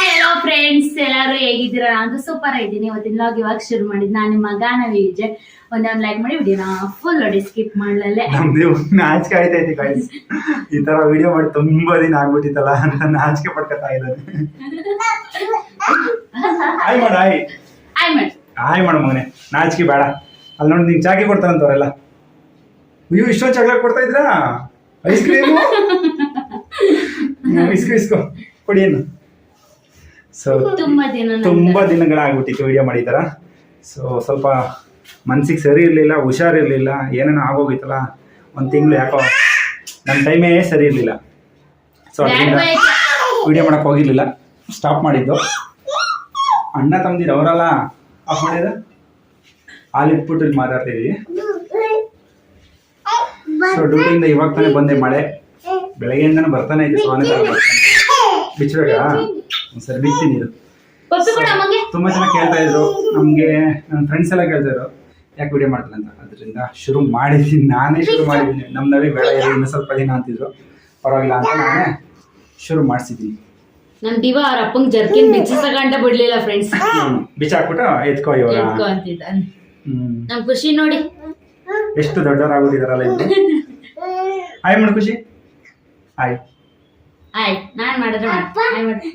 Hi hello friends ಎಲ್ಲರೂ ಹೇಗಿದ್ದೀರಾ? ನಾನು ಸೂಪರ್ ಆಗಿದ್ದೀನಿ ಇವತ್ತಿನ ಲಾಗ್ ಇವಾಗ ಶುರು ಮಾಡಿದ್ದು ನಾನು ನಿಮ್ಮ ಗಾನ ವಿಜಯ್. ಒಂದೇ ಒಂದು ಲೈಕ್ ಮಾಡಿ ವಿಡಿಯೋನ ಫುಲ್ ನೋಡಿ ಸ್ಕಿಪ್ ಮಾಡ್ಲಲ್ಲೇ. ನಮ್ದು ನಾಚಿಕೆ ಆಯ್ತೈತಿ ಗೈಸ್ ಈ ತರ ವಿಡಿಯೋ ಮಾಡಿ ತುಂಬಾ ದಿನ ಆಗ್ಬಿಟ್ಟಿತ್ತಲ್ಲ ಅಂತ ನಾಚಿಕೆ ಪಡ್ಕೊತಾ ಇದ್ದಾರೆ. ಹಾಯ್ ಮಾಡ ಹಾಯ್ ಆಯ್ ಮಾಡಿ. ಹಾಯ್ ಮಾಡ ಮಗನೆ. ನಾಚಿಕೆ ಬೇಡ. ಅಲ್ಲಿ ನೋಡಿ ನಿಂಗೆ ಚಾಕಿ ಕೊಡ್ತಾರಂತವ್ರೆಲ್ಲ ಅಯ್ಯೋ ಇಷ್ಟೊಂದು ಚಾಕ್ಲೇಟ್ ಕೊಡ್ತಾ ಇದ್ರಾ ಐಸ್ ಕ್ರೀಮು ಇಸ್ಕೋ ಇಸ್ಕೋ. ಕೊಡಿ ಏನು ಸೊ ತುಂಬಾ ದಿನ ತುಂಬಾ ದಿನಗಳಾಗ್ಬಿಟ್ಟಿತ್ತು ವಿಡಿಯೋ ಮಾಡಿದಾರ ಸೊ ಸ್ವಲ್ಪ ಮನ್ಸಿಗೆ ಸರಿ ಇರಲಿಲ್ಲ ಹುಷಾರಿರ್ಲಿಲ್ಲ ಏನೇನೋ ಆಗೋಗಿತ್ತಲ್ಲ ಒಂದು ತಿಂಗಳು ಯಾಕೋ ನನ್ನ ಟೈಮೇ ಸರಿ ಇರಲಿಲ್ಲ. ಸೊ ಅದರಿಂದ. ವಿಡಿಯೋ ಮಾಡಕ್ ಹೋಗಿರ್ಲಿಲ್ಲ. ಸ್ಟಾಪ್ ಮಾಡಿದ್ದು. ಅಣ್ಣ ತಮ್ಮದಿರು ಅವರಲ್ಲ ಆಫ್ ಮಾಡಿದ? ಹಾಲಿಟ್ಬಿಟ್ಟು ಇಲ್ಲಿ ಮಾತಾಡ್ತಿದ್ವಿ. ಸೊ ಡ್ಯೂಟಿಯಿಂದ ಇವಾಗ ತಾನೇ ಬಂದೆ ಮಳೆ. ಬೆಳಗ್ಗೆಯಿಂದನೂ ಬರ್ತಾನೆ ಇದೆ ಸೋನೆ ಬರ್ತಾನೆ. ಇದು ಪಪ್ಪಿ ಕೂಡ ಅಮ್ಮಗೆ ತುಂಬಾ ಜನ ಕೇಳ್ತಾ ಇದ್ರು. ನಮ್ಗೆ ನನ್ನ ಫ್ರೆಂಡ್ಸ್ ಎಲ್ಲ ಕೇಳ್ತಾ ಇದ್ರು. ಯಾಕೆ ವಿಡಿಯೋ ಮಾಡ್ತಾರೆ ಅಂತ. ಅದರಿಂದ ಶುರು ಮಾಡಿದ್ದೀನಿ ನಾನೇ ಶುರು ಮಾಡಿದ್ದೀನಿ ನಮ್ಮ ನವಿ ಬೇಡ ಇನ್ನೂ ಸ್ವಲ್ಪ ದಿನ ಅಂತಿದ್ರು. ಪರವಾಗಿಲ್ಲ ಅಂತ ನಾನೇ ಶುರು ಮಾಡಿಸಿದ್ದೀನಿ ನಮ್ ದಿವ ಅವ್ರ ಅಪ್ಪಂಗ್ ಜರ್ಕಿನ್ ಬಿಚ್ಚಿಸಕಂಟ ಬಿಡ್ಲಿಲ್ಲ ಫ್ರೆಂಡ್ಸ್ ಬಿಚ್ಚಾಕ್ಬಿಟ್ಟು ಎತ್ಕೋ ಇವಾಗ. ಎತ್ಕೊ ಅಂತಿದ್ದಾನೆ ನಮ್ ಖುಷಿ ನೋಡಿ. ಎಷ್ಟು ದೊಡ್ಡವರಾಗ್ಬಿಟ್ಟಿದಾರಲ್ಲ ಇವ್ರು ಹಾಯ್ ಮಾಡು ಖುಷಿ. ಹಾಯ್. ಹಾಯ್ ನಾನ್ ಮಾಡಿದ್ರೆ ಹಾಯ್ ಮಾಡಿ.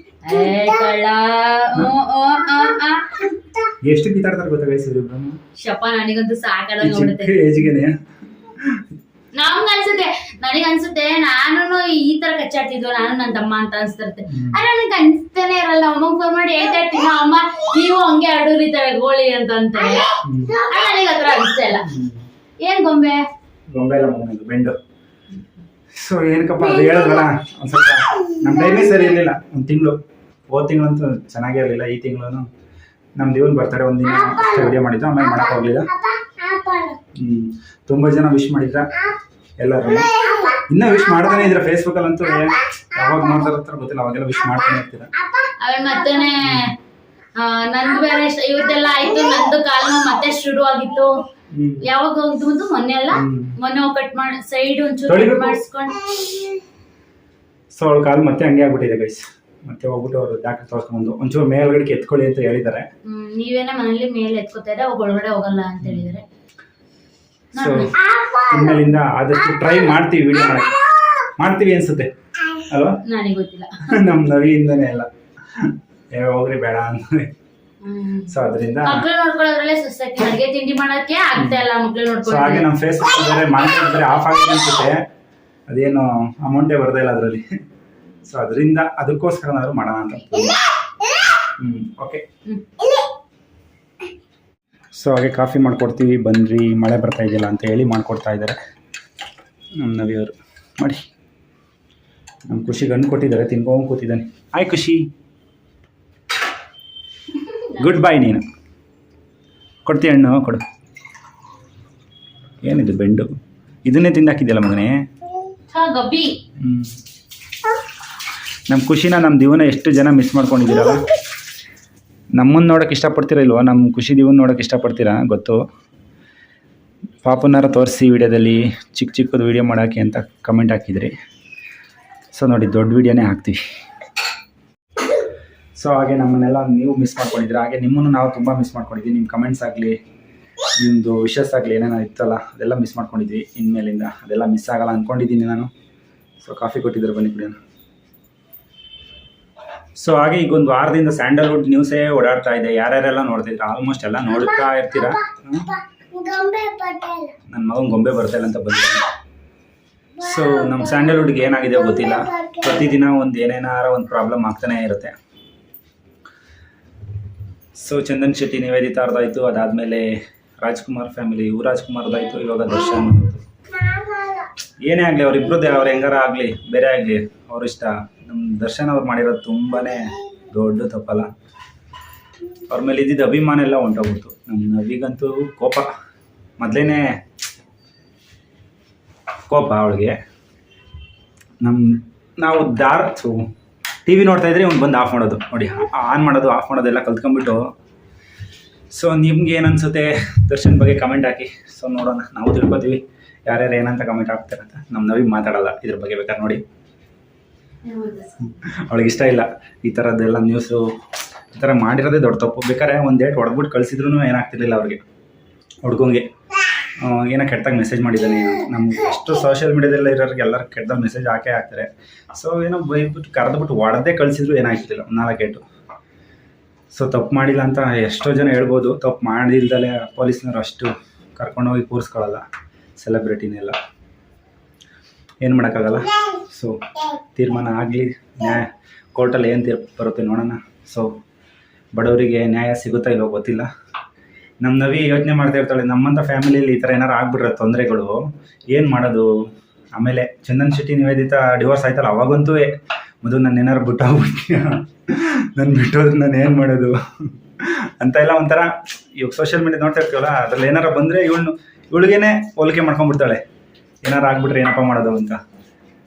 ಎಷ್ಟು ಕಿತಾಡ್ತಾರೆ ಗೊತ್ತಾ ಗೈಸ್ ಇವ್ರಿಬ್ರು? ಶಪ ನನಗಂತೂ ಸಾಕಲ್ಲ ನೋಡುತ್ತೆ ಏಜ್ಗೆನೆ ನಮ್ಗ ಅನ್ಸುತ್ತೆ ನನಗ್ ಅನ್ಸುತ್ತೆ ನಾನು ಈ ತರ ಕಚ್ಚಾಡ್ತಿದ್ವ ನಾನು ನನ್ನ ತಮ್ಮ ಅಂತ ಅನ್ಸ್ತಿರುತ್ತೆ. ಅರೆ ಆದ್ರೆ ನನಗೆ ಅನ್ಸ್ತಾನೆ ಇರಲ್ಲ ಅಮ್ಮಗ್ ಫೋನ್ ಮಾಡಿ ಹೇಳ್ತಾ ಇರ್ತೀನಿ ಅಮ್ಮ ನೀವು ಹಂಗೆ ಅಡೂರಿ ತರ ಗೋಳಿ ಅಂತ ಅಂತಾರೆ ನನಗ್ ಹತ್ರ ಅನ್ಸ್ತಾ ಇಲ್ಲ. ಏನ್ ಗೊಂಬೆ? ಗೊಂಬೆ ಇಲ್ಲ ಬೆಂಡು. ಸೊ ಏನಕ್ಕಪ್ಪ ಅದು ಹೇಳಿದ್ರಲ್ಲ ಒಂದ್ ಸ್ವಲ್ಪ ನಮ್ಮ ಟೈಮೇ ಸರಿ ಇರಲಿಲ್ಲ ಒಂದ್ ತಿಂಗಳು. ಹೋದ ತಿಂಗಳಂತೂ ಚೆನ್ನಾಗೇ ಇರಲಿಲ್ಲ ಈ ತಿಂಗಳು ನಮ್ಮ ದೇವನ್ ಬರ್ತಾರೆ ಒಂದಿನ ವಿಡಿಯೋ ಮಾಡಿದ್ದು ಆಮೇಲೆ ಮಾಡಕ್ ಹೋಗ್ಲಿಲ್ಲ. ಹ್ಮ್ ತುಂಬಾ ಜನ ವಿಶ್ ಮಾಡಿದ್ರ ಎಲ್ಲರೂ. ಇನ್ನ ವಿಶ್ ಮಾಡ್ತಾನೆ ಇದ್ರ ಫೇಸ್ಬುಕ್ ಅಲ್ಲಂತೂ ಏನ್ ಯಾವಾಗ ನೋಡ್ತಾರ ಹತ್ರ ಗೊತ್ತಿಲ್ಲ ಅವಾಗೆಲ್ಲ ವಿಶ್ ಮಾಡ್ತಾನೆ ಇರ್ತೀರ. ಆಮೇಲೆ ಮತ್ತೆ ನಂದು ಬೇರೆ ಇವತ್ತೆಲ್ಲ ಆಯ್ತು ನಂದು ಕಾಲ್ ನೋವು ಮತ್ತೆ ಶುರು ಆಗಿತ್ತು. ಯಾವಾಗ ಹೋಗ್ದು ಮೊನ್ನೆ ಅಲ್ಲ. ಮೊನ್ನೆ ಕಟ್ ಮಾಡಿ ಸೈಡ್ ಒಂಚೂರು. ಮಾಡಿಸ್ಕೊಂಡು. ಸೊ ಅವಳ ಕಾಲು ಮತ್ತೆ ಹಂಗೆ ಆಗ್ಬಿಟ್ಟಿದೆ ಗೈಸ್ ಮತ್ತೆ ಹೋಗ್ಬಿಟ್ಟು ಅವ್ರು ಡಾಕ್ಟರ್ ತೋರಿಸ್ಕೊಂಡು ಒಂಚೂರು ಮೇಲ್ಗಡೆ ಎತ್ಕೊಳ್ಳಿ ಅಂತ ಹೇಳಿದ್ದಾರೆ. ನೀವೇನೇ ನೀವೇನ ಮನೇಲಿ ಮೇಲೆ ಎತ್ಕೋತಾ ಅವಾಗ ಒಳಗಡೆ ಹೋಗಲ್ಲ ಅಂತ ಹೇಳಿದ್ದಾರೆ. ಸೊ ಇನ್ಮೇಲಿಂದ ಆದಷ್ಟು ಟ್ರೈ ಮಾಡ್ತೀವಿ ವಿಡಿಯೋ ಮಾಡಕ್ಕೆ ಮಾಡ್ತೀವಿ ಅನ್ಸುತ್ತೆ. ಅಲ್ವಾ? ನನಗೆ ಗೊತ್ತಿಲ್ಲ. ನಮ್ಮ ನವಿಯಿಂದನೇ ಎಲ್ಲ ಏ ಹೋಗ್ರಿ ಬೇಡ ಅಂತ ಹ್ಮ್. ಸೊ ಅದರಿಂದ ಮಕ್ಳು ನೋಡ್ಕೊಳ್ಳೋದ್ರಲ್ಲೇ ಸುಸ್ತಾಗಿ ಅಡ್ಗೆ ತಿಂಡಿ ಮಾಡಕ್ಕೆ ಆಗ್ತಾ ಇಲ್ಲ ಮಕ್ಳು ಸೊ ಹಾಗೆ ನೋಡ್ಕೊಳ್ಳೋದು ನಮ್ಮ ಫೇಸ್ಬುಕ್ ಬೇರೆ ಆಫ್ ಆಗಿದೆ ಅನ್ಸುತ್ತೆ. ಅದೇನು ಅಮೌಂಟೇ ಬರ್ತಾ ಇಲ್ಲ ಅದರಲ್ಲಿ. ಸೊ ಅದರಿಂದ ನಾನು ಮಾಡೋಣ ಅಂತ ಹ್ಮ್ ಓಕೆ. ಸೊ ಹಾಗೆ ಕಾಫಿ ಮಾಡ್ಕೊಡ್ತೀವಿ ಬನ್ರಿ ಮಳೆ ಬರ್ತಾ ಇದೆಯಲ್ಲ ಅಂತ ಹೇಳಿ ಮಾಡ್ಕೊಡ್ತಾ ಇದ್ದಾರೆ. ನಮ್ಮ ನವಿಯವರು ಮಾಡಿ. ನಮ್ಮ ಖುಷಿಗೆ ಗಂಡು ಕೊಟ್ಟಿದ್ದಾರೆ ತಿನ್ಕೊಂಡು ಕೂತಿದ್ದಾನೆ. ಆಯ್ ಖುಷಿ. ಗುಡ್ ಬಾಯ್ ನೀನು. ಕೊಡ್ತೀಯ ಹಣ್ಣು? ಕೊಡು. ಏನಿದು ಬೆಂಡು? ಇದನ್ನೇ ತಿಂದಾಕಿದ್ಯಲ್ಲ ಮಗನೇ? ಹ್ಞೂ. ನಮ್ಮ ಖುಷಿನ ನಮ್ಮ ದೀವನ ಎಷ್ಟು ಜನ ಮಿಸ್ ಮಾಡ್ಕೊಂಡಿದ್ದೀರಲ್ಲ? ನಮ್ಮನ್ನು ನೋಡೋಕೆ ಇಷ್ಟಪಡ್ತೀರಾ ಇಲ್ವೋ? ನಮ್ಮ ಖುಷಿ ದಿವನ್ ನೋಡೋಕೆ ಇಷ್ಟಪಡ್ತೀರಾ? ಗೊತ್ತು. ಪಾಪನಾರ ತೋರಿಸಿ ವಿಡಿಯೋದಲ್ಲಿ ಚಿಕ್ಕ ಚಿಕ್ಕದು ವಿಡಿಯೋ ಮಾಡೋಕ್ಕೆ ಅಂತ ಕಮೆಂಟ್ ಹಾಕಿದ್ರಿ. ಸೊ ನೋಡಿ, ದೊಡ್ಡ ವಿಡಿಯೋನೇ ಹಾಕ್ತೀವಿ. ಸೊ ಹಾಗೆ ನಮ್ಮನ್ನೆಲ್ಲ ನೀವು ಮಿಸ್ ಮಾಡ್ಕೊಂಡಿದ್ದೀರಾ? ಹಾಗೆ ನಿಮ್ಮನ್ನು ನಾವು ತುಂಬ ಮಿಸ್ ಮಾಡ್ಕೊಂಡಿದ್ದೀವಿ. ನಿಮ್ಮ ಕಮೆಂಟ್ಸ್ ಆಗಲಿ ನಿಮ್ಮದು ವಿಷಸ್ ಆಗಲಿ ಏನೇನೋ ಇತ್ತಲ್ಲ, ಅದೆಲ್ಲ ಮಿಸ್ ಮಾಡ್ಕೊಂಡಿದ್ವಿ ಇನ್ಮೇಲಿಂದ ಅದೆಲ್ಲ ಮಿಸ್ ಆಗಲ್ಲ ಅಂದ್ಕೊಂಡಿದ್ದೀನಿ ನಾನು. ಸೊ ಕಾಫಿ ಕೊಟ್ಟಿದ್ದರು? ಬನ್ನಿ ಕುಡಿಯೋಣ. ಸೊ ಹಾಗೆ ಈಗ ಒಂದು ವಾರದಿಂದ ಸ್ಯಾಂಡಲ್ವುಡ್ ನ್ಯೂಸೇ ಓಡಾಡ್ತಾ ಇದೆ. ಯಾರ್ಯಾರೆಲ್ಲ ನೋಡ್ತಿದ್ರ? ಆಲ್ಮೋಸ್ಟ್ ಎಲ್ಲ ನೋಡ್ತಾ ಇರ್ತೀರಾ? ನನ್ನ ಮಗನ ಗೊಂಬೆ ಬರ್ತಾ ಇಲ್ಲ ಅಂತ ಬಂದ ಸೊ ನಮ್ಮ ಸ್ಯಾಂಡಲ್ವುಡ್ಗೆ ಏನಾಗಿದೆ ಗೊತ್ತಿಲ್ಲ. ಪ್ರತಿದಿನ ಒಂದು ಏನೇನಾರ ಒಂದು ಪ್ರಾಬ್ಲಮ್ ಆಗ್ತಾನೆ ಇರುತ್ತೆ. ಸೊ ಚಂದನ್ ಶೆಟ್ಟಿ ನಿವೇದಿತ ಅವ್ರದ್ದಾಯ್ತು ಅದಾದಮೇಲೆ ರಾಜ್ಕುಮಾರ್ ಫ್ಯಾಮಿಲಿ ಇವು ರಾಜ್ಕುಮಾರ್ದಾಯ್ತು ಇವಾಗ ದರ್ಶನ್. ಏನೇ ಆಗಲಿ ಅವ್ರಿಬ್ರದ್ದೇ ಅವ್ರು ಹೆಂಗಾರ ಆಗಲಿ ಬೇರೆ ಆಗಲಿ ಅವ್ರ ಇಷ್ಟ. ದರ್ಶನ್ ಅವ್ರು ಮಾಡಿರೋದು ತುಂಬಾ ದೊಡ್ಡ ತಪ್ಪಲ್ಲ. ಅವ್ರ ಮೇಲೆ ಇದ್ದಿದ್ದ ಅಭಿಮಾನ ಎಲ್ಲ ಹೊಂಟೋಗ್ಬಿಡ್ತು ನಮ್ಮ ನವಿಗಂತೂ ಕೋಪ. ಮೊದಲೇ ಕೋಪ ಅವಳಿಗೆ. ನಮ್ಮ ನಾವು ದಾರ್ ಟಿ ವಿ ನೋಡ್ತಾ ಇದ್ರೆ ಇವ್ನು ಬಂದು ಆಫ್ ಮಾಡೋದು. ನೋಡಿ, ಆನ್ ಮಾಡೋದು, ಆಫ್ ಮಾಡೋದೆಲ್ಲ ಕಲ್ತ್ಕೊಂಡ್ಬಿಟ್ಟು. ಸೊ, ನಿಮ್ಗೆ ಏನು ಅನ್ಸುತ್ತೆ? ದರ್ಶನ್ ಬಗ್ಗೆ ಕಮೆಂಟ್ ಹಾಕಿ. ಸೊ, ನೋಡೋಣ. ನಾವು ತಿಳ್ಕೊತೀವಿ. ಯಾರ್ಯಾರು ಏನಂತ ಕಮೆಂಟ್ ಹಾಕ್ತಾರೆ ಅಂತ ನಮ್ಮ ನವಿ ಮಾತಾಡೋಲ್ಲ. ಇದ್ರ ಬಗ್ಗೆ ಬೇಕಾದ್ರೆ ನೋಡಿ. ಅವಳಿಗೆ ಇಷ್ಟ ಇಲ್ಲ. ಈ ಥರದ್ದೆಲ್ಲ ನ್ಯೂಸು ಈ ಥರ ಮಾಡಿರೋದೇ ದೊಡ್ಡ ತಪ್ಪು. ಬೇಕಾದ್ರೆ ಒಂದು ಡೇಟ್ ಹೊಡೆದ್ಬಿಟ್ಟು ಕಳಿಸಿದ್ರು ಏನಾಗ್ತಿರ್ಲಿಲ್ಲ ಅವ್ರಿಗೆ, ಹುಡ್ಗಂಗೆ. ಏನೋ ಕೆಟ್ಟದಾಗ ಮೆಸೇಜ್ ಮಾಡಿದ್ದಾನೆ. ನಮ್ಗೆ ಎಷ್ಟು ಸೋಷಿಯಲ್ ಮೀಡಿಯಾದಲ್ಲಿ ಇರೋರಿಗೆ ಎಲ್ಲರೂ ಕೆಟ್ಟದಾಗ ಮೆಸೇಜ್ ಹಾಕೇ ಹಾಕ್ತಾರೆ. ಸೊ ಏನೋ ಬೈಬಿಟ್ಟು ಕರೆದ್ಬಿಟ್ಟು ಹೊಡೆದೇ ಕಳಿಸಿದ್ರು ಏನಾಗ್ತಿಲ್ಲ ನಾಲ್ಕೇಟು ಸೊ ತಪ್ಪು ಮಾಡಿಲ್ಲ ಅಂತ ಎಷ್ಟೋ ಜನ ಹೇಳ್ಬೋದು. ತಪ್ಪು ಮಾಡಿಲ್ದಲೇ ಪೊಲೀಸ್ನವ್ರು ಅಷ್ಟು ಕರ್ಕೊಂಡೋಗಿ ಕೂರಿಸ್ಕೊಳ್ಳಲ್ಲ ಸೆಲೆಬ್ರಿಟಿನೆಲ್ಲ ಏನು ಮಾಡೋಕ್ಕಾಗಲ್ಲ? ಸೊ ತೀರ್ಮಾನ ಆಗಲಿ. ನ್ಯಾಯ ಕೋರ್ಟಲ್ಲಿ ಏನು ತೀರ್ಪು ಬರುತ್ತೆ ನೋಡೋಣ. ಸೊ ಬಡವರಿಗೆ ನ್ಯಾಯ ಸಿಗುತ್ತಾ ಇಲ್ಲೋ ಗೊತ್ತಿಲ್ಲ. ನಮ್ಮ ನವಿ ಯೋಚನೆ ಮಾಡ್ತಾ ಇರ್ತಾಳೆ ನಮ್ಮಂಥ ಫ್ಯಾಮಿಲಿಯಲ್ಲಿ ಈ ಥರ ಏನಾರು ಆಗ್ಬಿಟ್ರೆ ತೊಂದರೆಗಳು, ಏನು ಮಾಡೋದು? ಆಮೇಲೆ ಚಂದನ್ ಶೆಟ್ಟಿ ನಿವೇದಿತ ಡಿವೋರ್ಸ್ ಆಯ್ತಲ್ಲ, ಅವಾಗಂತೂ ಮೊದಲು ನಾನು ಏನಾರು ಬಿಟ್ಟು ನಾನು ಬಿಟ್ಟೋದ್ರೆ ನಾನು ಏನು ಮಾಡೋದು? ಅಂತ ಎಲ್ಲ ಒಂಥರ, ಇವಾಗ ಸೋಷಿಯಲ್ ಮೀಡಿಯಾ ನೋಡ್ತಾ ಇರ್ತೀವಲ್ಲ, ಅದ್ರಲ್ಲಿ ಏನಾರ ಬಂದರೆ ಇವಳು ಇವಳಿಗೇನೆ ಹೋಲಿಕೆ ಮಾಡ್ಕೊಂಡ್ಬಿಡ್ತಾಳೆ. ಏನಾರು ಆಗ್ಬಿಟ್ರೆ ಏನಪ್ಪ ಮಾಡೋದು ಅಂತ?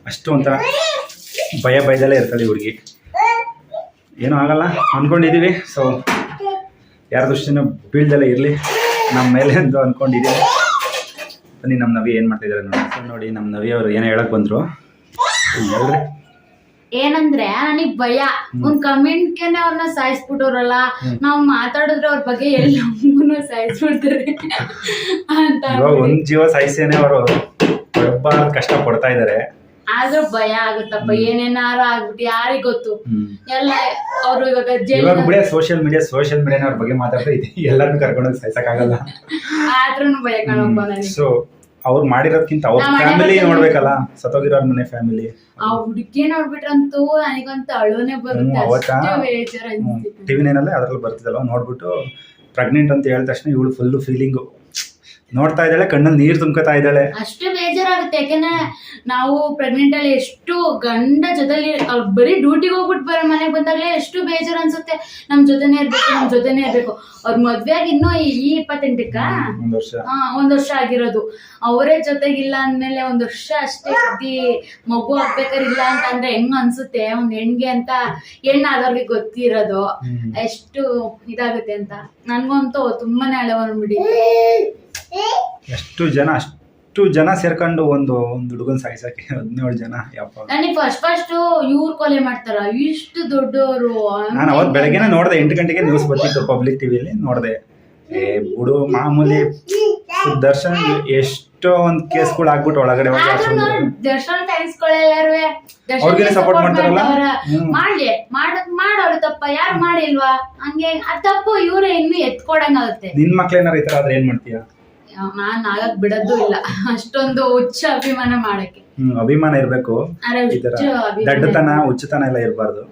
ಅಷ್ಟು ಒಂಥರ ಭಯ ಭಯದಲ್ಲೇ ಇರ್ತಾಳೆ ಹುಡುಗಿ. ಏನೂ ಆಗಲ್ಲ ಅಂದ್ಕೊಂಡಿದ್ದೀವಿ ಸೊ ಯಾರ ದೃಷ್ಟಿನೂ ಬೀಳ್ದಲ್ಲೇ ಇರಲಿ. ನಮ್ಮ ಮೇಲೆ ಅಂತ ಅಂದ್ಕೊಂಡಿದ್ದೀವಿ ಬನ್ನಿ ನಮ್ಮ ನವಿ ಏನು ಮಾಡ್ತಿದ್ದಾರೆ ನೋಡಿ. ಸೊ ನೋಡಿ ನಮ್ಮ ನವಿ ಅವರು ಏನೋ ಹೇಳಕ್ ಬಂದರು. ಹೇಳ್ರಿ ಏನಂದ್ರೆ ನನಗ್ ಭಯ. ಒಂದ್ ಕಮೆಂಟ್ಗೆನೆ ಅವ್ರನ್ನ ಸಾಯಿಸ್ಬಿಟ್ಟವ್ರಲ್ಲ. ನಾವ್ ಮಾತಾಡಿದ್ರೆ ಅವ್ರ ಬಗ್ಗೆ ಎಲ್ಲ ಸಾಯಿಸ್ಬಿಡ್ತಾರೆ. ಅಂತ ಒಂದು ಜೀವ ಸಾಯಿಸೇನೆ ಅವರು. ತುಂಬ ಕಷ್ಟ ಪಡ್ತಾ ಇದಾರೆ. ಆದ್ರೂ ಭಯ ಆಗುತ್ತಪ್ಪ ಏನೇನಾರು ಆಗ್ಬಿಟ್ಟು ಯಾರಿಗ್ ಗೊತ್ತು? ಎಲ್ಲ ಅವ್ರು ಇವಾಗ ಜೈಲ್ ಇವಾಗ ಬಿಡೇ ಸೋಷಿಯಲ್ ಮೀಡಿಯಾ ಸೋಷಿಯಲ್ ಮೀಡಿಯಾನ ಅವ್ರ ಬಗ್ಗೆ ಮಾತಾಡ್ತಾ ಇದೆ ಎಲ್ಲರನ್ನು ಕರ್ಕೊಂಡೋಗಿ ಸಾಯ್ಸಕ್ಕಾಗಲ್ಲ. ಆದ್ರೂ ಭಯ ಕಾಣಪ್ಪ ನನಗೆ. ಸೊ ಅವ್ರು ಮಾಡಿರೋದ್ಕಿಂತ ಅವ್ರ ಫ್ಯಾಮಿಲಿ ನೋಡ್ಬೇಕಲ್ಲ ಸತ್ತೋಗಿರೋ ಮನೆ ಫ್ಯಾಮಿಲಿ ಆ ಹುಡುಗಿ ನೋಡ್ಬಿಟ್ರಂತೂ ನನಗಂತೂ ಅಳುನೇ ಬರುತ್ತೆ ಅವತ್ತ. ಟಿವಿ ನೈನಲ್ಲೇ ಅದ್ರಲ್ಲಿ ಬರ್ತಿದ್ದಲ್ಲ ನೋಡ್ಬಿಟ್ಟು ಪ್ರೆಗ್ನೆಂಟ್ ಅಂತ ಹೇಳಿದ ತಕ್ಷಣ ಇವಳು ಫುಲ್ ಫೀಲಿಂಗು ನೋಡ್ತಾ ಇದ್ದಾಳೆ ಕಣ್ಣಲ್ಲಿ ನೀರು ತುಂಬ್ಕೊತಾ ಇದ್ದಾಳೆ. ಅಷ್ಟು ಬೇಜಾರಾಗುತ್ತೆ ಯಾಕಂದ್ರೆ ನಾವು ಪ್ರೆಗ್ನೆಂಟ್ ಅಲ್ಲಿ ಎಷ್ಟು ಗಂಡ ಜೊತೆಲಿ ಅವ್ರು ಬರೀ ಡ್ಯೂಟಿಗೆ ಹೋಗ್ಬಿಟ್ಟು ಬರೋ ಮನೆಗೆ ಬಂದಾಗಲೇ ಎಷ್ಟು ಬೇಜಾರು ಅನ್ಸುತ್ತೆ. ನಮ್ ಜೊತೆನೆ ಇರ್ಬೇಕು ನಮ್ ಜೊತೆನೆ ಇರ್ಬೇಕು. ಅವ್ರ ಮದ್ವೆ ಆಗಿ ಇನ್ನೂ ಈ ಇಪ್ಪತ್ತೆಂಟಕ್ಕ? ಒಂದು ವರ್ಷ. ಆ, ಒಂದ್ ವರ್ಷ ಆಗಿರೋದು. ಅವರೇ ಜೊತೆಗಿಲ್ಲ ಅಂದ್ಮೇಲೆ ಒಂದ್ ವರ್ಷ ಅಷ್ಟೇ ಇದ್ದಿ ಮಗು ಆಗ್ಬೇಕಾದ್ರೆ ಇಲ್ಲ ಅಂತ ಅಂದ್ರೆ ಹೆಂಗ್ ಅನ್ಸುತ್ತೆ? ಒಂದ್ ಹೆಣ್ಗೆ ಅಂತ ಹೆಣ್ಣಾದವ್ರಿಗೆ ಗೊತ್ತಿರೋದು. ಎಷ್ಟು ಇದಾಗುತ್ತೆ ಅಂತ. ನನ್ಗಂತೂ ತುಂಬಾನೇ ಹಳೆ ಬಂದ್ಬಿಡಿ ಎಷ್ಟು ಜನ ಅಷ್ಟು ಜನ ಸೇರ್ಕೊಂಡು ಒಂದು ಒಂದು ಹುಡುಗನ್ ಸಾಯಿಸಕ್ಕೆ ಹದಿನೇಳು ಜನ ಯಪ್ಪ. ನನಗೆ ಫಸ್ಟ್ ಫಸ್ಟ್ ಇವ್ರು ಕೊಲೆ ಮಾಡ್ತಾರ. ಇಷ್ಟು ದೊಡ್ಡವರು ನಾನು ಅವತ್ತು ಬೆಳಗ್ಗೆನೇ ನೋಡಿದೆ ಎಂಟು ಗಂಟೆಗೆ ನ್ಯೂಸ್ ಬರ್ತಿತ್ತು ಪಬ್ಲಿಕ್ ಟಿವಿಲಿ ನೋಡಿದೆ. ಏ ಬಿಡು ಮಾಮೂಲಿ ದರ್ಶನ್ ಎಷ್ಟೋ ಒಂದು ಕೇಸ್ಗಳು ಆಗ್ಬಿಟ್ಟು ಒಳಗಡೆ ಹೋಗಿ ಆದ್ರೂ. ದರ್ಶನ್ ಅವ್ರಿಗೇನೆ support ಮಾಡ್ತಾರಲ್ಲ? ಹ್ಮ್. ಮಾಡ್ಲಿ ಮಾಡಕ್ ಮಾಡೋರು ತಪ್ಪ. ಯಾರು ಮಾಡಿಲ್ವಾ? ಹಂಗೆ ಆ ತಪ್ಪು ಇವ್ರೆ ಇನ್ನು ಎತ್ಕೊಡಂಗಾಗುತ್ತೆ. ನಿನ್ ಮಕ್ಳೇನಾರ ಈ ತರ ಆದ್ರೆ ಏನ್ ಮಾಡ್ತೀಯ? ನಾನ್ ಆಗಕ್ ಬಿಡದ್ದು ಇಲ್ಲ. ಅಷ್ಟೊಂದು ಹುಚ್ಚ ಅಭಿಮಾನ ಮಾಡಕ್ಕೆ. ಅಭಿಮಾನ ಇರ್ಬೇಕು. ಈ ತರ ಅಭಿಮಾನ ದಡ್ಡತನ ಹುಚ್ಚತನ ಎಲ್ಲ ಇರಬಾರ್ದು.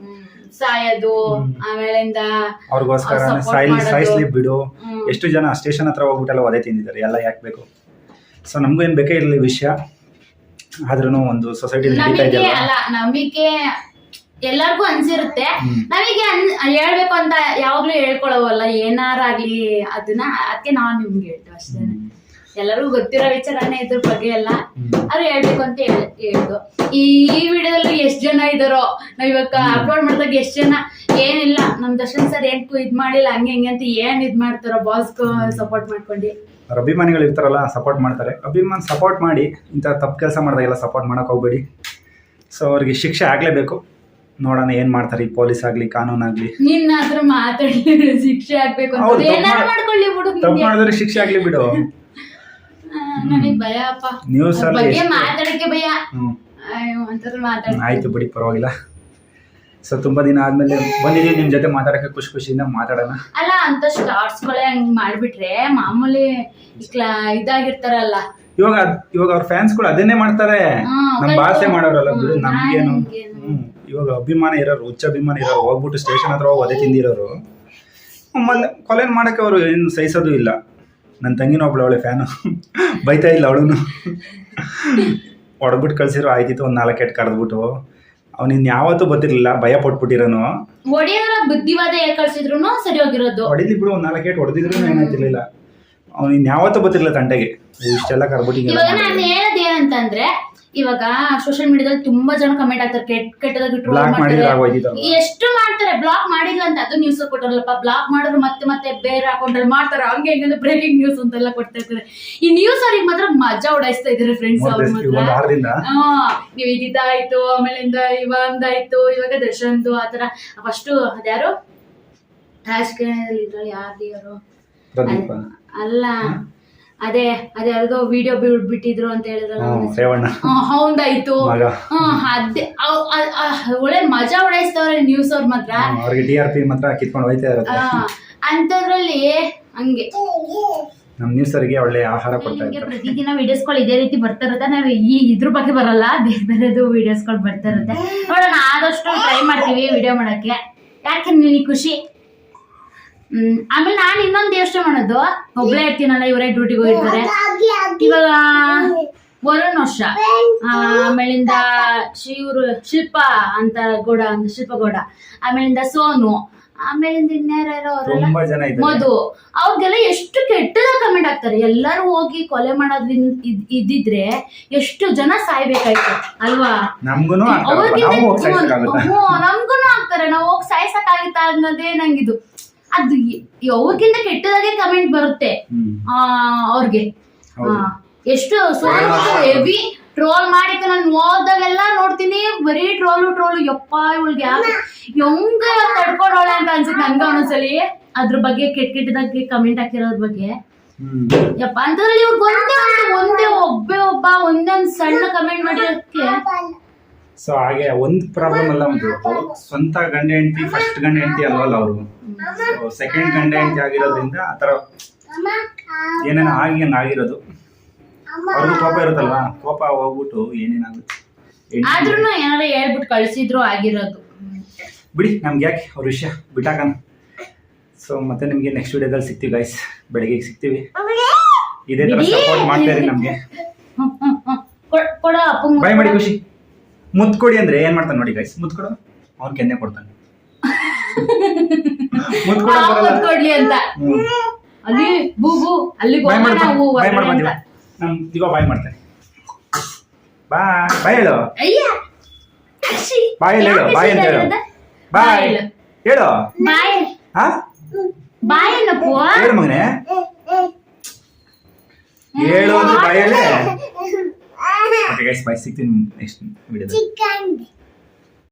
ಸಾಯೋದು ಆಮೇಲಿಂದ ಅವ್ರಿಗೋಸ್ಕರ ಅವ್ರ್ support ಸಾಯ್ಲಿ ಮಾಡೋದು. ಸಾಯಿಸ್ಲಿ ಬಿಡು. ಹ್ಮ್. ಎಷ್ಟು ಜನ ಸ್ಟೇಷನ್ ಹತ್ರ ಹೋಗ್ಬಿಟ್ಟೆಲ್ಲ ಒದೆ ತಿಂದಿದ್ದಾರೆ ಎಲ್ಲ ಯಾಕೆ ಬೇಕು? ಸೊ ನಮಗೂ ಏನು ಬೇಕೇ ಇರಲಿ ವಿಷಯ. ಆದ್ರೂ ಒಂದು ಸೊಸೈಟಿ ನಡೀತಾ ನಮಗೆ ಇದೆಯಲ್ಲ. ಅಲ್ಲ ನಮಗೆ ಎಲ್ಲಾರ್ಗೂ ಅನ್ಸಿರುತ್ತೆ. ಹ್ಮ್. ನಮಗೆ ಅನ್ ಹೇಳ್ಬೇಕು ಅಂತ ಯಾವಾಗ್ಲೂ ಹೇಳ್ಕೊಳವಲ್ಲ ಏನಾರಾಗ್ಲಿ ಅದನ್ನ ಅದಕ್ಕೆ ನಾನ್ ನಿಮ್ಗೆ ಹೇಳ್ತೇವೆ ಅಷ್ಟೇ ಎಲ್ಲರಿಗೂ ಗೊತ್ತಿರೋ ವಿಚಾರನೇ ಇದ್ರ ಬಗ್ಗೆ ಎಲ್ಲ ಅವ್ರು ಹೇಳ್ಬೇಕು ಅಂತ ಹೇಳ್- ಹೇಳ್ದು. ಈ ವಿಡಿಯೋದಲ್ಲಿ ಎಷ್ಟ್ ಜನ ಇದಾರೋ ನಾವ್ ಇವಾಗ ಅಪ್ಲೋಡ್ ಮಾಡಿದಾಗ ಎಷ್ಟ್ ಜನ? ಏನಿಲ್ಲ ನಮ್ ದರ್ಶನ್ ಸರ್ ಏನ್ ಇದ್ ಮಾಡಿಲ್ಲ ಹಂಗೆ ಹಿಂಗೆ ಅಂತ ಏನ್ ಇದ್ ಮಾಡ್ತಾರೋ ಬಾಸ್ ಸಪೋರ್ಟ್ ಮಾಡ್ಕೊಂಡು. ಅವ್ರ ಅಭಿಮಾನಿಗಳು ಇರ್ತಾರಲ್ಲ ಸಪೋರ್ಟ್ ಮಾಡ್ತಾರೆ. ಅಭಿಮಾನ ಸಪೋರ್ಟ್ ಮಾಡಿ ಇಂಥ ತಪ್ಪು ಕೆಲಸ ಮಾಡಿದಾಗೆಲ್ಲ ಸಪೋರ್ಟ್ ಮಾಡಕ್ ಹೋಗ್ಬೇಡಿ. ಸೊ ಅವ್ರಿಗೆ ಶಿಕ್ಷೆ ಆಗ್ಲೇಬೇಕು. ನೋಡೋಣ ಏನ್ ಮಾಡ್ತಾರೆ ಈ ಪೊಲೀಸ್ ಆಗ್ಲಿ ಕಾನೂನಾಗ್ಲಿ ನಿನ್ನ ಹತ್ರ ಮಾತಾಡಿ ಶಿಕ್ಷೆ ಆಗ್ಬೇಕು ತಪ್ಪು ಮಾಡಿದ್ರೆ ಶಿಕ್ಷೆ ಆಗ್ಲಿ ಬಿಡು. ನನಗ್ ಭಯ ಅಪ್ಪ. ನ್ಯೂಸ್ ಅದ್ರ ಬಗ್ಗೆ ಮಾತಾಡಕ್ಕೆ ಭಯ. ಅಯ್ಯೋ ಆಯ್ತು ಬಿಡಿ ಪರವಾಗಿಲ್ಲ. ಸೊ ತುಂಬಾ ದಿನ ಆದ್ಮೇಲೆ ಬಂದಿದ್ದೀವಿ ನಿಮ್ ಜೊತೆ ಮಾತಾಡಕ್ಕೆ ಖುಷಿ ಖುಷಿಯಿಂದ ಮಾತಾಡೋಣ. ಅಲ್ಲ ಅಂತ ಸ್ಟಾರ್ಸ್ ಗಳೇ ಹಂಗ್ ಮಾಡ್ಬಿಟ್ರೆ ಮಾಮೂಲಿ ಇಕ್ಲ- ಇದಾಗಿರ್ತಾರಲ್ಲ. ಇವಾಗ ಅದ್- ಇವಾಗ ಅವ್ರ ಫ್ಯಾನ್ಸ್ಗಳು ಅದನ್ನೇ ಮಾಡ್ತಾರೆ. ನಮ್ಮ ನಮ್ ಭಾಷೆ ಮಾಡೋರಲ್ಲ ಬಿಡು ನಮ್ಗೇನು. ನಮ್ಗೇನು. ಹ್ಮ್ ಇವಾಗ ಅಭಿಮಾನ ಇರೋರು ಹುಚ್ಚ ಅಭಿಮಾನ ಇರೋರು ಹೋಗ್ಬಿಟ್ಟು ಸ್ಟೇಷನ್ ಹತ್ರ ಹೋಗಿ ಒದೆ ತಿಂದಿರೋರು ಮೊನ್ನೆ ಕೊಲೆನ್ ಮಾಡಕ್ಕೆ ಅವರು ಏನು ಸಹಿಸೋದು ಇಲ್ಲ. ನನ್ನ ತಂಗಿನ ಒಬ್ಳು ಅವಳೆ ಫ್ಯಾನು ಬೈತಾ ಇಲ್ಲ ಅವಳು ಹೊಡೆದ್ಬಿಟ್ಟು ಕಳ್ಸಿರೋ ಆಯ್ತಿತ್ತು ಒಂದು ನಾಲ್ಕೆಟ್ ಕರೆದ್ಬಿಟ್ಟು. ಅವ್ನು ಇನ್ ಯಾವತ್ತೂ ಗೊತ್ತಿರಲಿಲ್ಲ ಭಯ ಪಟ್ಬಿಟ್ಟಿರೋನು. ಒಡೆಯೋದ್ರ ಬುದ್ಧಿವಾದ ಹೇಗ್ ಕಳ್ಸಿದ್ರು ಸರಿ ಹೋಗಿರೋದು ಹೊಡಿಲಿ ಬಿಡು ಒಂದು ನಾಲ್ಕೇಟ್ ಹೊಡೆದಿದ್ರು ಏನಾಯ್ತಿರ್ಲಿಲ್ಲ ಅವ್ನು ಇನ್ ಯಾವತ್ತೂ ಗೊತ್ತಿರಲಿಲ್ಲ ತಂಟೆಗೆ. ಇಷ್ಟೆಲ್ಲ ಕರ್ಬಿಟ್ಟಿ ಹಿಂಗೆಲ್ಲ ಇವಾಗ ನಾನು. ಇವಾಗ ಸೋಷಿಯಲ್ ಮೀಡಿಯಾದಲ್ಲಿ ತುಂಬಾ ಜನ ಕಮೆಂಟ್ ಆಗ್ತಾರೆ ಕೆಟ್ಟ ಕೆಟ್ಟದಾಗಿ ಟ್ರೋಲ್ ಮಾಡ್ತಾರೆ. ಎಷ್ಟು ಮಾಡ್ತಾರೆ? ಬ್ಲಾಕ್ ಮಾಡಿಲ್ಲ ಅಂತ ಅದು ನ್ಯೂಸ್ ಕೊಟ್ಟರಲ್ಲಪ್ಪ ಬ್ಲಾಕ್ ಮಾಡಿದ್ರು ಮತ್ತೆ ಮತ್ತೆ ಬೇರೆ ಅಕೌಂಟ್ ಅಲ್ಲಿ ಮಾಡ್ತಾರೆ. ಹಂಗೆ ಹೆಂಗಂದ್ರೆ ಬ್ರೇಕಿಂಗ್ ನ್ಯೂಸ್ ಅಂತೆಲ್ಲ ಕೊಡ್ತಾ ಇರ್ತಾರೆ. ಈ ನ್ಯೂಸ್ ಅವ್ರಿಗೆ ಮಾತ್ರ ಮಜಾ ಓಡಾಯಿಸ್ತಾ ಇದಾರೆ ಫ್ರೆಂಡ್ಸ್ ಅವ್ರ ಮಾತ್ರ. ಹಾ ನೀವು ಇದಾಯ್ತು ಆಮೇಲೆ ಇವಂದಾಯ್ತು ಇವಾಗ ದರ್ಶನ್ದು ಆತರ ಫಸ್ಟ್ ಅದ್ಯಾರು? ಇದ್ರಲ್ಲಿ ಯಾರು ಅಲ್ಲ. ಅದೇ ಅದೇ ಯಾರ್ದೋ ವಿಡಿಯೋ ಬಿಟ್ಟಿದ್ರು ಅಂತ ಹೇಳಿದ್ರಲ್ಲ. ರೇವಣ್ಣ. ಹೌದಾಯ್ತು. ಅದೇ ಒಳ್ಳೆ ಮಜಾ ಉಡಾಯಿಸ್ತವ್ರೆ ನ್ಯೂಸ್ ಅವ್ರ ಮಾತ್ರ. ಅವ್ರಿಗೆ ಟಿ ಆರ್ ಪಿ ಮಾತ್ರ ಕಿತ್ಕೊಂಡು ಹೋಯ್ತಾ ಇರುತ್ತೆ. ಅಂಥದ್ರಲ್ಲಿ ಹಂಗೆ. ನಮ್ ನ್ಯೂಸ್ ಅವರಿಗೆ ಒಳ್ಳೆ ಆಹಾರ ಕೊಡ್ತಾ ಇದ್ದಾರೆ ಪ್ರತಿದಿನ ಪ್ರತಿದಿನ ವಿಡಿಯೋಸ್ಗಳು ಇದೇ ರೀತಿ ಬರ್ತಾ ಇರುತ್ತೆ. ನಾವು ಈ ಇದ್ರ ಬಗ್ಗೆ ಬರಲ್ಲ ಬೇರೆ ಬೇರೆದು ವಿಡಿಯೋಸ್ಗಳು ಬರ್ತಾ ಇರುತ್ತೆ. ನೋಡೋಣ ಆದಷ್ಟು ಟ್ರೈ ಮಾಡ್ತೀವಿ ವಿಡಿಯೋ ಮಾಡಕ್ಕೆ. ಯಾಕೆ ನಿನಗೆ ಖುಷಿ? ಹ್ಮ್. ಆಮೇಲೆ ನಾನು ಇನ್ನೊಂದು ಯೋಚನೆ ಮಾಡೋದು. ಒಬ್ಳೆ ಇರ್ತೀನಲ್ಲ ಇವರೇ ಡ್ಯೂಟಿಗೆ ಹೋಗಿರ್ತಾರೆ. ಇವಾಗ ವರುಣ್ ವರ್ಷ. ಆಮೇಲಿಂದ ಶಿವರು ಶಿಲ್ಪ ಅಂತ ಗೌಡ ಅಂತ ಶಿಲ್ಪ ಗೌಡ. ಆಮೇಲಿಂದ ಸೋನು. ಆಮೇಲಿಂದ ಇನ್ಯಾರ್ಯಾರೋ ಅವರೆಲ್ಲ? ತುಂಬಾ ಜನ ಇದ್ದಾರೆ. ಮಧು. ಅವ್ರಿಗೆಲ್ಲ ಎಷ್ಟು ಕೆಟ್ಟದ ಕಮೆಂಟ್ ಆಗ್ತಾರೆ ಎಲ್ಲರೂ ಹೋಗಿ ಕೊಲೆ ಮಾಡೋದ್ರಿಂದ ಇದ್- ಇದ್ದಿದ್ರೆ ಎಷ್ಟು ಜನ ಸಾಯ್ಬೇಕಾಯ್ತು. ಅಲ್ವಾ? ಅವ್ರಿಗಿಂತ ನಾವು ನಮ್ಗೂನು ಆಗ್ತಾರೆ ನಾವು ಹೋಗಿ ಸಾಯ್ಸಕ್ಕಾಗುತ್ತಾ ಅನ್ನೋದೇ ನಂಗಿದು. ಅದು ಅವ್ರಿಗಿಂತ ಕೆಟ್ಟದಾಗೆ ಕಮೆಂಟ್ ಬರುತ್ತೆ. ಆ, ಅವ್ರಿಗೆ. ಎಷ್ಟು ಹೆವಿ ಟ್ರೋಲ್ ಮಾಡಿಕ ನಾನು ಓದಾಗೆಲ್ಲ ನೋಡ್ತೀನಿ ಬರೀ ಟ್ರೋಲು ಟ್ರೋಲು ಯಪ್ಪ ಇವಳಿಗೆ ಯಾಕೆ ಹೆಂಗ ತಡ್ಕೊಂಡೋಳೆ ಅಂತ ಅನ್ಸುತ್ತೆ ನನ್ಗೆ ಒಂದೊಂದ್ಸಲಿ. ಅದ್ರ ಬಗ್ಗೆ ಕೆಟ್ಟ ಕೆಟ್ಟದಾಗಿ ಕಮೆಂಟ್ ಹಾಕಿರೋದ್ರ ಬಗ್ಗೆ. ಯಪ್ಪ ಅಂತಂದ್ರೆ ಇವ್ರಿಗೆ ಒಂದೇ ಒಂದು ಒಂದೇ ಒಬ್ಬೇ ಒಬ್ಬ ಒಂದೊಂದ್ ಸಣ್ಣ ಕಮೆಂಟ್ ಮಾಡಿರೋದಕ್ಕೆ ಸೊ ಹಾಗೆ ಒಂದ್ ಪ್ರಾಬ್ಲಮ್ ಅಲ್ಲ ಒಂದು. ಸ್ವಂತ ಗಂಡ ಹೆಂಡತಿ ಫಸ್ಟ್ ಗಂಡ ಹೆಂಡತಿ ಅಲ್ವಲ್ಲ ಅವರು? ಸೆಕೆಂಡ್ ಗಂಡ ಹೆಂಡತಿ ಆಗಿರೋದ್ರಿಂದ ಆತರ ಏನೇನೋ ಆಗಿ ಆಗಿರೋದು. ಅವ್ರಿಗೂ ಕೋಪ ಇರುತ್ತಲ್ವಾ? ಕೋಪ ಹೋಗ್ಬಿಟ್ಟು ಏನೇನಾಗುತ್ತೆ? ಹೆಂಡ್ತಿ- ಆದ್ರೂ ಏನಾರ ಹೇಳ್ಬಿಟ್ಟು ಕಳ್ಸಿದ್ರು ಆಗಿರೋದು. ಬಿಡಿ ನಮ್ಗೆ ಯಾಕೆ? ಅವ್ರ ವಿಷಯ. ಬಿಟ್ಟಾಕನ ಸೊ ಮತ್ತೆ ನಿಮ್ಗೆ ನೆಕ್ಸ್ಟ್ ವಿಡಿಯೋದಲ್ಲಿ ಸಿಗ್ತೀವಿ ಗೈಸ್ ಬೆಳಗ್ಗೆ ಸಿಗ್ತೀವಿ. ಇದೇ ತರ ಸಪೋರ್ಟ್ ಮಾಡ್ತಾ ಇರಿ ನಮ್ಗೆ. ಬಾಯ್ ಮಾಡಿ ಖುಷಿ. ಮುತ್ ಕೊಡಿ ಅಂದ್ರೆ ಏನ್ ಮಾಡ್ತಾನೆ ನೋಡಿ ಗೈಸ್ ಮುತ್ ಅವ್ರ ಅವ್ನ್ ಕೆನ್ನೆ ಕೊಡ್ತಾನೆ ಮುತ್ ಬರಲ್ಲ. ಕೊಡ್ಲಿ ಅಂತ. ಹ್ಮ್. ಅಲ್ಲಿ ಬಾಯ್ ಹೋಗೋಣ ನಾವು ಬಾಯ್ ಹೊರ್ಗಡೆ ಮಾಡ್ಬಂದಿವ ಅಂತ. ನಮ್ ದಿವ ಬಾಯ್ ಮಾಡ್ತಾನೆ. ಬಾಯ್ ಬಾಯ್ ಹೇಳು. ಅಯ್ಯ ಬಾಯ್ ಹೇಳು ಯಾಕೆ ಬಾಯ್ ಅಂತ ಹೇಳು? ಬಾಯ್. ಹೇಳು. ಹೇಳು. ಬಾಯ್ ಹಾ? ಬಾಯ್ ಏನಪ್ಪು? ಹೇಳು ಮಗನೆ. ಹೇಳು ಅಂದ್ರೆ ಬಾಯ್ ಹೇಳಿ Okay guys, bye. See you in next video.